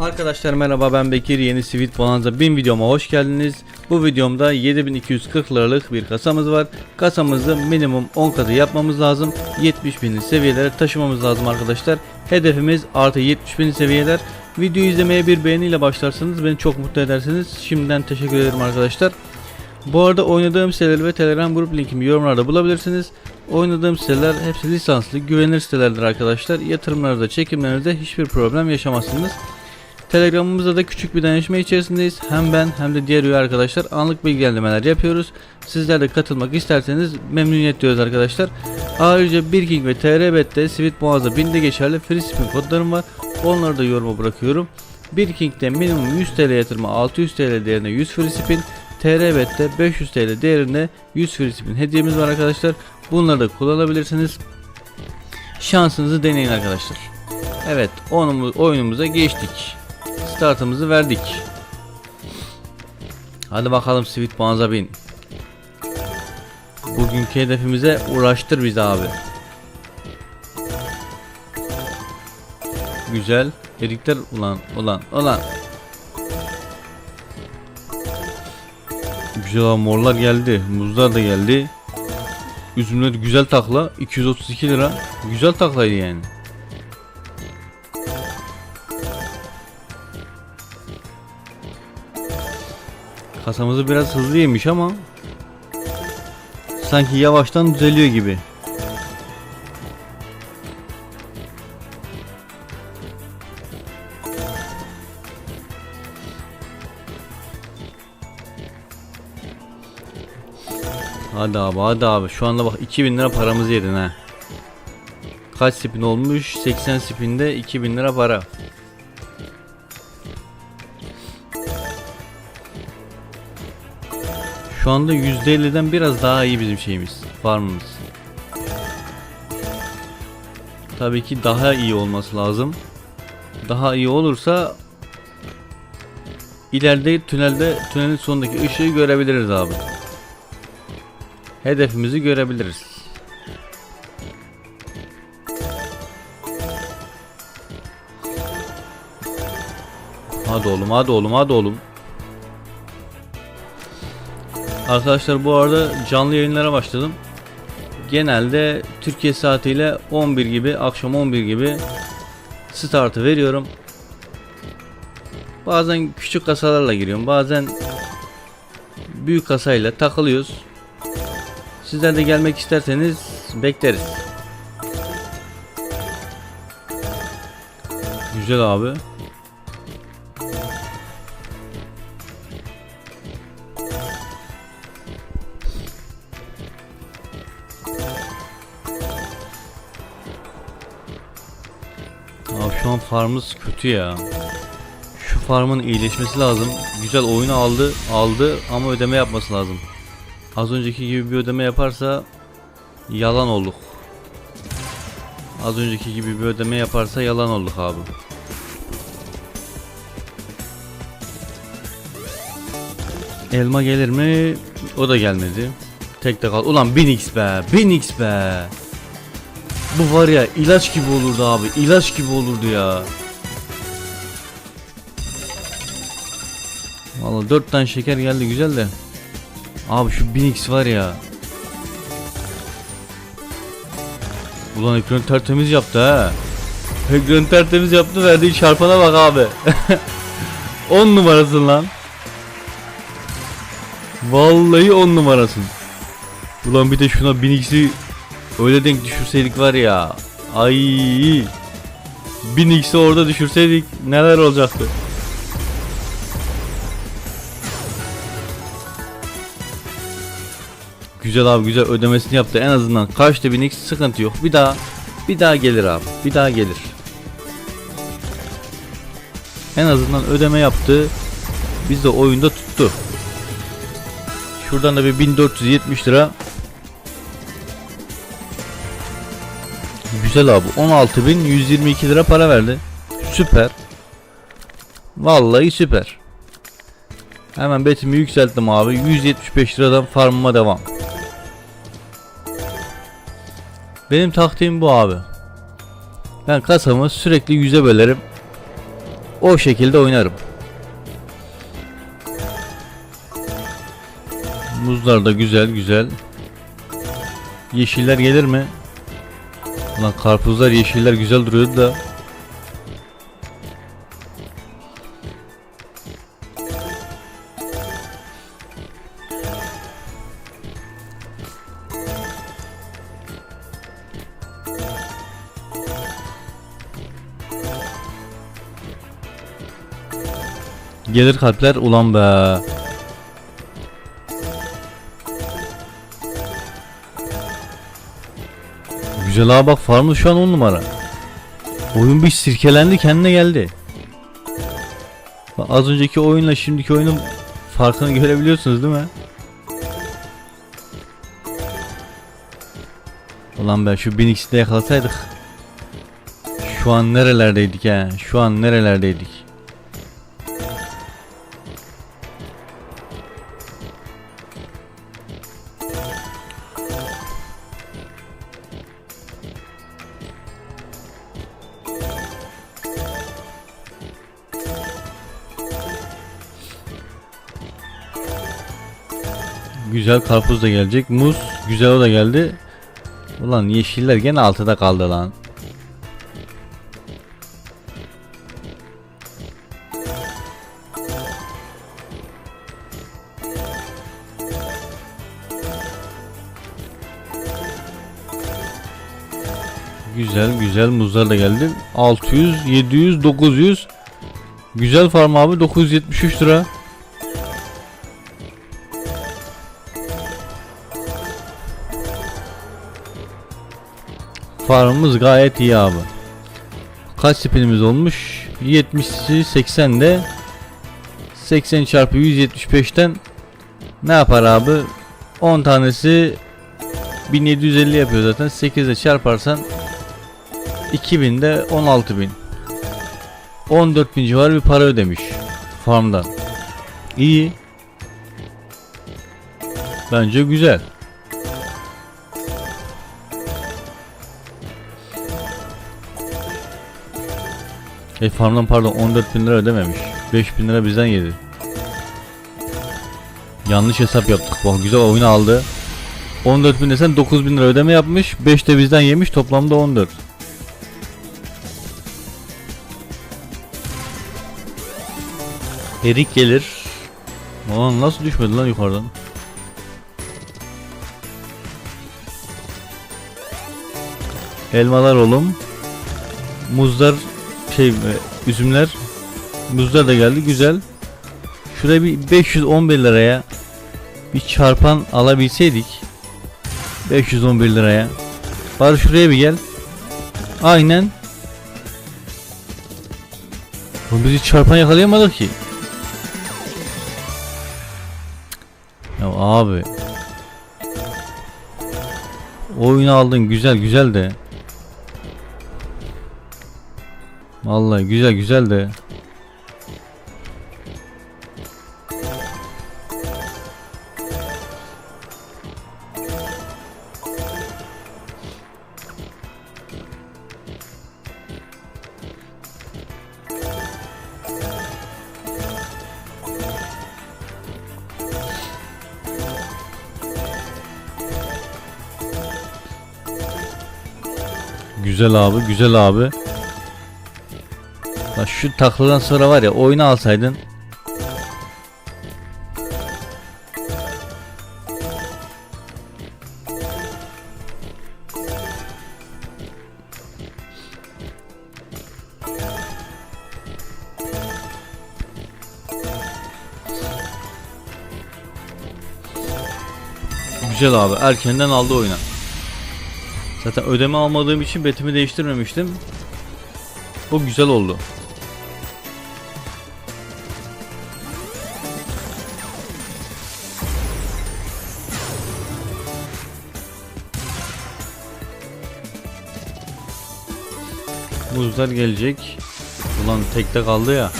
Arkadaşlar merhaba ben Bekir yeni Sweet Bonanza 1000 videoma hoş geldiniz. Bu videomda 7240 liralık bir kasamız var. Kasamızı minimum 10 katı yapmamız lazım. 70 bin seviyelere taşımamız lazım arkadaşlar. Hedefimiz artı 70 bin seviyeler. Videoyu izlemeye bir beğeniyle başlarsanız beni çok mutlu edersiniz. Şimdiden teşekkür ederim arkadaşlar. Bu arada oynadığım siteleri ve Telegram grup linkimi yorumlarda bulabilirsiniz. Oynadığım siteler hepsi lisanslı, güvenilir sitelerdir arkadaşlar. Yatırımlarda, çekimlerinizde hiçbir problem yaşamazsınız. Telegramımızda da küçük bir dayanışma içerisindeyiz. Hem ben hem de diğer üye arkadaşlar anlık bilgilendirmeler yapıyoruz. Sizler de katılmak isterseniz memnuniyet diyoruz arkadaşlar. Ayrıca Birking ve TRBet'te Sweet Boğaz'a binde geçerli free spin kodlarım var. Onları da yoruma bırakıyorum. Birking'de minimum 100 TL yatırma 600 TL değerinde 100 free spin. TRBet'te 500 TL değerinde 100 free spin hediyemiz var arkadaşlar. Bunları da kullanabilirsiniz. Şansınızı deneyin arkadaşlar. Evet oyunumuz, oyunumuza geçtik. Startımızı verdik. Hadi bakalım Sweet Bonanza bin. Bugünkü hedefimize uğraştır bizi abi. Güzel. Erikler ulan ulan ulan. Güzel abi morlar geldi. Muzlar da geldi. Üzümler güzel takla. 232 lira. Güzel taklaydı yani. Kasamızı biraz hızlı yemiş ama sanki yavaştan düzeliyor gibi. Hadi abi hadi abi şu anda bak 2000 lira paramızı yedin ha. Kaç spin olmuş? 80 spinde 2000 lira para. Şu anda %50'den biraz daha iyi bizim şeyimiz. Farmımız. Tabii ki daha iyi olması lazım. Daha iyi olursa ileride tünelde tünelin sonundaki ışığı görebiliriz abi. Hedefimizi görebiliriz. Hadi oğlum hadi oğlum hadi oğlum. Arkadaşlar bu arada canlı yayınlara başladım. Genelde Türkiye saatiyle 11 gibi akşam 11 gibi startı veriyorum. Bazen küçük kasalarla giriyorum. Bazen büyük kasayla takılıyoruz. Sizler de gelmek isterseniz bekleriz. Güzel abi. Şu an farmımız kötü ya. Şu farmın iyileşmesi lazım. Güzel oyunu aldı, aldı ama ödeme yapması lazım. Az önceki gibi bir ödeme yaparsa yalan olduk. Az önceki gibi bir ödeme yaparsa yalan olduk abi. Elma gelir mi? O da gelmedi. Tek de kal. Ulan 1000x be. 1000x be. Bu var ya ilaç gibi olurdu abi. ilaç gibi olurdu ya. Vallahi 4 tane şeker geldi güzel de. Abi şu 1000x var ya. Ulan ekranı tertemiz yaptı ha. Ekranı tertemiz yaptı verdiği çarpana bak abi. 10 numarasın lan. Vallahi 10 numarasın. Ulan bir de şuna 1000x'i öyle denk düşürseydik var ya. Ay. 1000x'i orada düşürseydik neler olacaktı. Güzel abi güzel ödemesini yaptı en azından kaçtı 1000x sıkıntı yok. Bir daha bir daha gelir abi. Bir daha gelir. En azından ödeme yaptı. Biz de oyunda tuttu. Şuradan da bir 1470 lira. Güzel abi. 16122 lira para verdi. Süper. Vallahi süper. Hemen betimi yükselttim abi. 175 liradan farmıma devam. Benim taktiğim bu abi. Ben kasamı sürekli yüze bölerim. o şekilde oynarım. Muzlar da güzel güzel. Yeşiller gelir mi? Ulan karpuzlar yeşiller güzel duruyordu da. Gelir kalpler ulan be. Abi bak farmı şu an 10 numara. Oyun bir sirkelendi kendine geldi. Bak az önceki oyunla şimdiki oyunun farkını görebiliyorsunuz değil mi? Ulan ben şu 1000x'de yakalasaydık. Şu an nerelerdeydik ha? Şu an nerelerdeydik? Güzel karpuz da gelecek. Muz güzel o da geldi. Ulan yeşiller gene altıda kaldı lan. Güzel güzel muzlar da geldi. 600, 700, 900. Güzel farm abi 973 lira. Farmımız gayet iyi abi. Kaç spinimiz olmuş? 70'si 80'de 80 çarpı 175'ten ne yapar abi? 10 tanesi 1750 yapıyor zaten. 8'e çarparsan 2000'de 16000. 14000 civarı bir para ödemiş farmdan. İyi. Bence güzel. E farmdan pardon 14 bin lira ödememiş. 5 bin lira bizden yedi. Yanlış hesap yaptık. Bak güzel oyunu aldı. 14 bin desen 9 bin lira ödeme yapmış. 5 de bizden yemiş. Toplamda 14. Erik gelir. Ulan nasıl düşmedi lan yukarıdan? Elmalar oğlum. Muzlar şey e, üzümler muzlar da geldi güzel. Şuraya bir 511 liraya bir çarpan alabilseydik 511 liraya. Bari şuraya bir gel. Aynen. Oğlum biz hiç çarpan yakalayamadık ki. Ya abi. Oyunu aldın güzel güzel de. Vallahi güzel güzel de. Güzel abi, güzel abi. Bak şu takladan sonra var ya oyunu alsaydın. Güzel abi erkenden aldı oyuna. Zaten ödeme almadığım için betimi değiştirmemiştim. Bu güzel oldu. Muzlar gelecek. Ulan tekte kaldı ya.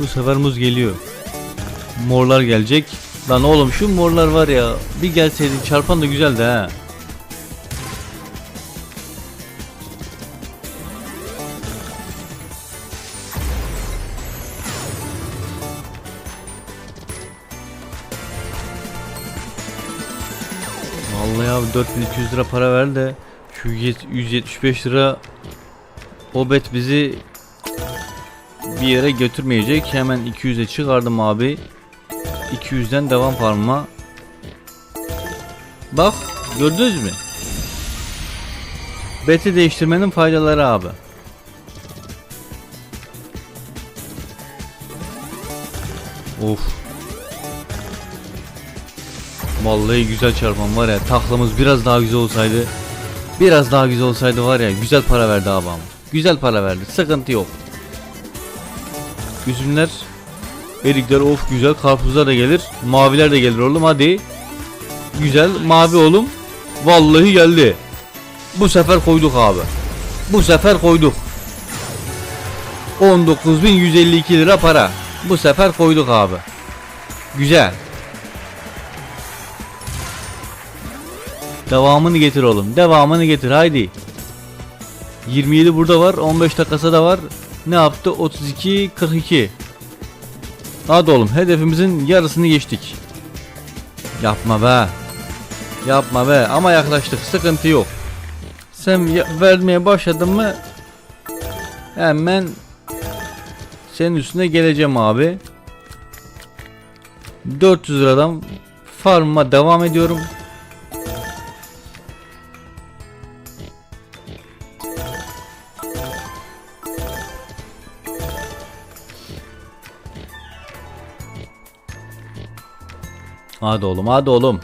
Bu sefer muz geliyor. Morlar gelecek. Lan oğlum şu morlar var ya bir gelseydin çarpan da güzeldi ha. 4200 lira para ver de şu yet- 175 lira o bet bizi bir yere götürmeyecek. Hemen 200'e çıkardım abi. 200'den devam farmıma. Bak gördünüz mü? Beti değiştirmenin faydaları abi. Of. Vallahi güzel çarpan var ya taklamız biraz daha güzel olsaydı biraz daha güzel olsaydı var ya güzel para verdi abi ama. Güzel para verdi sıkıntı yok. Üzümler erikler of güzel karpuzlar da gelir maviler de gelir oğlum hadi. Güzel mavi oğlum vallahi geldi. Bu sefer koyduk abi. Bu sefer koyduk. 19.152 lira para. Bu sefer koyduk abi. Güzel. Devamını getir oğlum. Devamını getir haydi. 27 burada var. 15 dakikası da var. Ne yaptı? 32 42. Hadi oğlum hedefimizin yarısını geçtik. Yapma be. Yapma be ama yaklaştık. Sıkıntı yok. Sen vermeye başladın mı hemen senin üstüne geleceğim abi. 400 liradan farmıma devam ediyorum. Hadi oğlum hadi oğlum.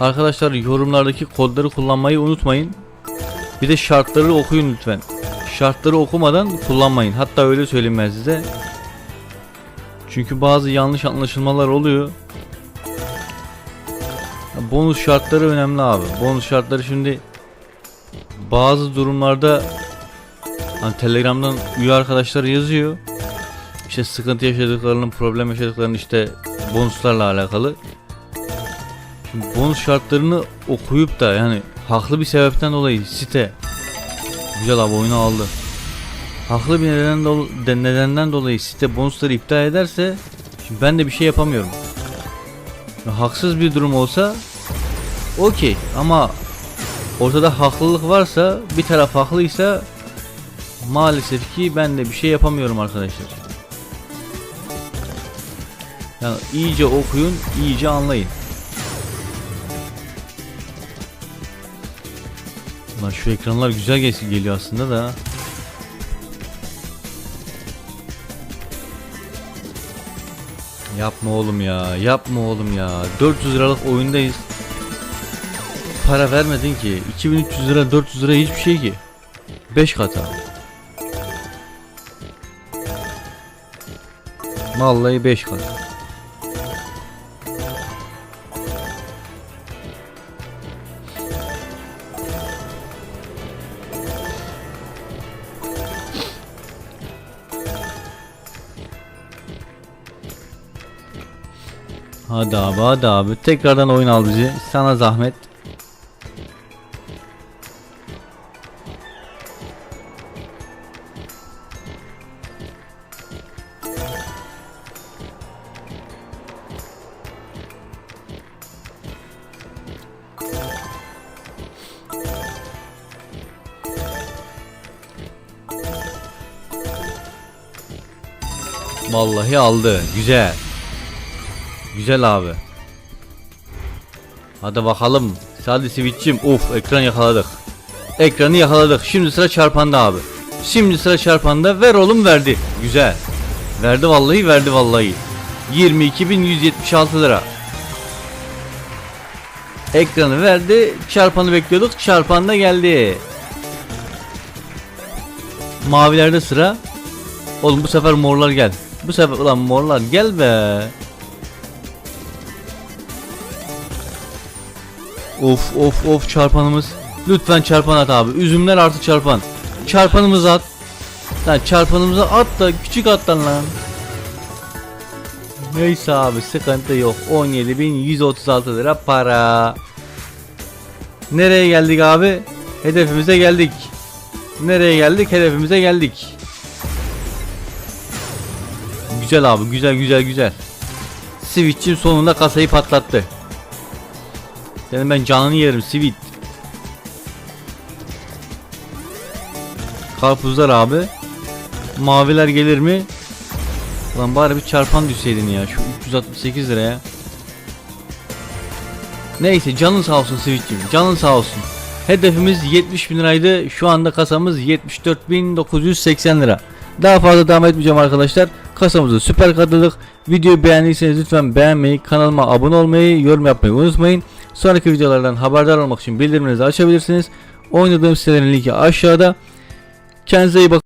Arkadaşlar yorumlardaki kodları kullanmayı unutmayın. Bir de şartları okuyun lütfen. Şartları okumadan kullanmayın. Hatta öyle söyleyeyim ben size. Çünkü bazı yanlış anlaşılmalar oluyor. Bonus şartları önemli abi. Bonus şartları şimdi bazı durumlarda hani Telegram'dan üye arkadaşlar yazıyor. İşte sıkıntı yaşadıklarının, problem yaşadıklarının işte bonuslarla alakalı. Şimdi bonus şartlarını okuyup da yani haklı bir sebepten dolayı site güzel abi oyunu aldı. Haklı bir nedenden, dol- de- nedenden dolayı site bonusları iptal ederse şimdi ben de bir şey yapamıyorum. Ya haksız bir durum olsa okey ama ortada haklılık varsa bir taraf haklıysa maalesef ki ben de bir şey yapamıyorum arkadaşlar. Yani iyice okuyun, iyice anlayın. Lan şu ekranlar güzel gel- geliyor aslında da. Yapma oğlum ya, yapma oğlum ya. 400 liralık oyundayız. Para vermedin ki. 2300 lira, 400 lira hiçbir şey ki. 5 kata. Vallahi 5 kat. Hadi abi hadi abi tekrardan oyun al sana zahmet. Vallahi aldı. Güzel Güzel abi. Hadi bakalım. Hadi switch'im. Uf ekran yakaladık. Ekranı yakaladık. Şimdi sıra çarpanda abi. Şimdi sıra çarpanda. Ver oğlum verdi. Güzel. Verdi vallahi verdi vallahi. 22.176 lira. Ekranı verdi. Çarpanı bekliyorduk. Çarpan da geldi. Mavilerde sıra. Oğlum bu sefer morlar gel. Bu sefer ulan morlar gel be. Of of of çarpanımız. Lütfen çarpan at abi. Üzümler artı çarpan. Çarpanımızı at. Lan çarpanımızı at da küçük at lan lan. Neyse abi sıkıntı yok. 17.136 lira para. Nereye geldik abi? Hedefimize geldik. Nereye geldik? Hedefimize geldik. Güzel abi güzel güzel güzel. Switch'in sonunda kasayı patlattı. Senin ben canını yerim Switch. Karpuzlar abi. Maviler gelir mi? Lan bari bir çarpan düşseydin ya şu 368 liraya. Neyse canın sağ olsun Switch'im canın sağ olsun. Hedefimiz 70 bin liraydı şu anda kasamız 74.980 lira. Daha fazla devam etmeyeceğim arkadaşlar. Kasamızı süper katladık. Videoyu beğendiyseniz lütfen beğenmeyi, kanalıma abone olmayı, yorum yapmayı unutmayın. Sonraki videolardan haberdar olmak için bildirimlerinizi açabilirsiniz. Oynadığım sitelerin linki aşağıda. Kendinize iyi bakın.